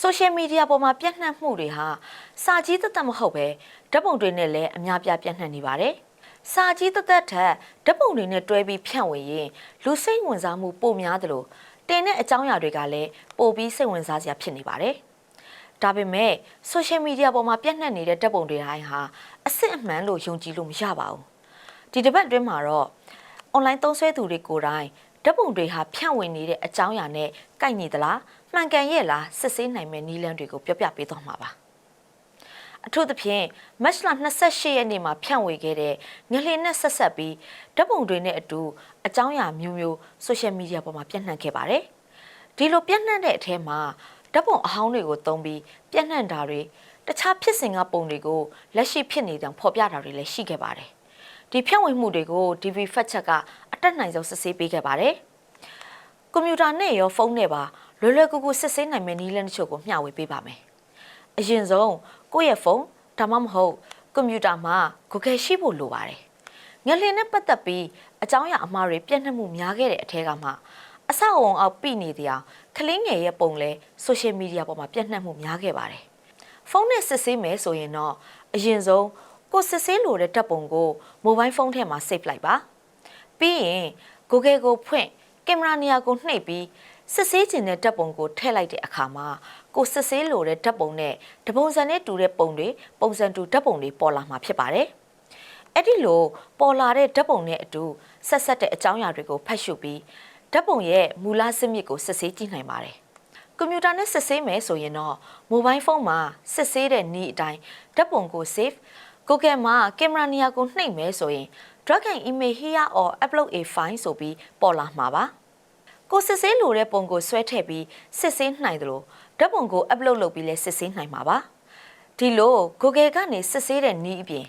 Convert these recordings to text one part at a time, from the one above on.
ဆိုရှယ်မီဒီယာပေါ်မှာပြန့်နှံ့မှုတွေဟာစာကြီးသက်သက်မဟုတ်ပဲဓာတ်ပုံတွေနဲ့လည်းအများပြားပြန့်နှံ့နေပါတယ်။စာကြီးသက်သက်ထက်ဓာတ်ပုံတွေနဲ့တွဲပြီးဖြန့်ဝေရင်လူစိတ်ဝင်စားမှုပိုများသလိုတင်တဲ့အကြောင်းအရာတွေကလည်းပိုပြီးစိတ်ဝင်စားစရာဖြစ်နေပါတယ်။ဒါပေမဲ့ဆိုရှယ်မီဒီယာပေါ်မှာပြန့်နှံ့နေတဲ့ဓာတ်ပုံတွေတိုင်းဟာအစ်စ်အမှန်လို့ယုံကြည်လို့မရပါဘူး။ဒီတစ်ပတ်အတွင်းမှာတော့ online သုံးစွဲသူတွေကိုယ်တိုင် ဓာတ်ပုံတွေဟာဖြန့်ဝေနေတဲ့အကြောင်းအရာနဲ့ကိုက်ညီသလားမှန်ကန်ရဲ့လားစစ်ဆေးနိုင်မယ့်နည်းလမ်းတွေကိုပြောပြပေးသွားမှာပါအထူးသဖြင့်မတ်လ28ရက်နေ့မှာဖြန့်ဝေခဲ့တဲ့ငလျင်နဲ့ဆက်ဆက်ပြီးဓာတ်ပုံတွေနဲ့အတူအကြောင်းအရာမျိုးမျိုးဆိုရှယ်မီဒီယာပေါ်မှာပြန့်နှံ့ခဲ့ပါတယ်ဒီလိုပြန့်နှံ့တဲ့အထဲမှာဓာတ်ပုံအဟောင်းတွေကိုသုံးပြီးပြန့်နှံ့တာတွေတခြားဖြစ်စဉ်ကပုံတွေကိုလက်ရှိဖြစ်နေတဲ့အဖော်ပြတာတွေလည်းရှိခဲ့ပါတယ် ဒီဖြန့်ဝေမှုတွေကို DV Fact Check ကအတက်နိုင်ဆုံးစစ်ဆေးပေးခဲ့ပါတယ်။ကွန်ပျူတာနဲ့ရောဖုန်းနဲ့ပါလွယ်လွယ်ကူကူစစ်ဆေးနိုင်မယ့်နည်းလမ်းတချို့ကိုမျှဝေပေးပါမယ်။အရင်ဆုံးကိုယ့်ရဲ့ဖုန်းဒါမှမဟုတ်ကွန်ပျူတာမှာ Google ရှိဖို့လိုပါတယ်။ငလျင်နဲ့ပတ်သက်ပြီးအကြောင်းအရာအမှားတွေပြည့်နှက်မှုများခဲ့တဲ့အထက်ကမှအဆောက်အုံအောက်ပြိနေတဲ့အကလေးငယ်ရဲ့ပုံလဲဆိုရှယ်မီဒီယာပေါ်မှာပြည့်နှက်မှုများခဲ့ပါတယ်။ဖုန်းနဲ့စစ်ဆေးမယ်ဆိုရင်တော့အရင်ဆုံး ကိုစစ်ဆေးလိုတဲ့ဓာတ်ပုံကိုမိုဘိုင်းဖုန်းထဲမှာ save လိုက်ပါပြီးရင် Google ကိုဖွင့်ကင်မရာနေရာကိုနှိပ်ပြီးစစ်ဆေးခြင်းတဲ့ဓာတ်ပုံကိုထည့်လိုက်တဲ့အခါမှာကိုစစ်ဆေးလိုတဲ့ဓာတ်ပုံနဲ့တပုံစံနဲ့တူတဲ့ပုံတွေပုံစံတူဓာတ်ပုံတွေပေါ်လာမှာဖြစ်ပါတယ်အဲ့ဒီလိုပေါ်လာတဲ့ဓာတ်ပုံနဲ့အတူဆက်ဆက်တဲ့အကြောင်းအရာတွေကိုဖတ်ရှုပြီးဓာတ်ပုံရဲ့မူလစမြစ်ကိုစစ်ဆေးကြည့်နိုင်ပါတယ်ကွန်ပျူတာနဲ့စစ်ဆေးမယ်ဆိုရင်တော့မိုဘိုင်းဖုန်းမှာစစ်ဆေးတဲ့နည်းအတိုင်းဓာတ်ပုံကို save Google မှာကင်မရာနေရာကိုနှိပ်မယ်ဆိုရင် drag and image here or upload a file ဆိုပြီးပေါ်လာမှာပါကိုစစ်ဆေးလိုတဲ့ပုံကိုဆွဲထည့်ပြီးစစ်ဆေးနိုင်တယ်လို့ဓာတ်ပုံကို upload လုပ်ပြီးလဲစစ်ဆေးနိုင်မှာပါဒီလို Google ကနေစစ်ဆေးတဲ့နည်းအပြင်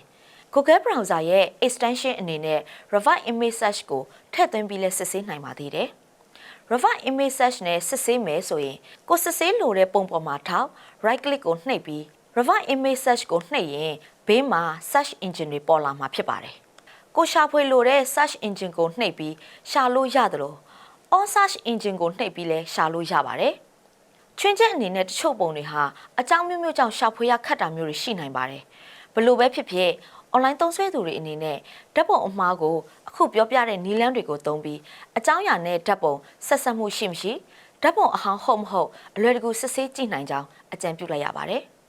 Google browser ရဲ့ extension အနေနဲ့ Revive Image Search ကိုထည့်သွင်းပြီးလဲစစ်ဆေးနိုင်ပါသေးတယ် Revive Image Search နဲ့စစ်ဆေးမယ်ဆိုရင်ကိုစစ်ဆေးလိုတဲ့ပုံပေါ်မှာထောက် right click ကိုနှိပ်ပြီး Revive Image Search ကိုနှိပ်ရင်ဘေးမှာ search engine တွေပေါ်လာမှာဖြစ်ပါတယ်။ကိုရှာဖွေလိုတဲ့ search engine ကိုနှိပ်ပြီးရှာလို့ရတယ်လို့ all search engine ကိုနှိပ်ပြီးလဲရှာလို့ရပါတယ်။ချွင်းချက်အနေနဲ့တချို့ပုံတွေဟာအကြောင်းမျိုးမျိုးကြောင့်ရှာဖွေရခက်တာမျိုးတွေရှိနိုင်ပါတယ်။ဘလို့ပဲဖြစ်ဖြစ် online သုံးစွဲသူတွေအနေနဲ့ဓာတ်ပုံအမှားကိုအခုပြောပြတဲ့နည်းလမ်းတွေကိုသုံးပြီးအကြောင်းအရာနဲ့ဓာတ်ပုံဆက်ဆက်မှုရှိမရှိဓာတ်ပုံအဟောင်းဟုတ်မဟုတ်အလွယ်တကူစစ်ဆေးကြည့်နိုင်ကြောင်းအကြံပြုလိုက်ရပါတယ်။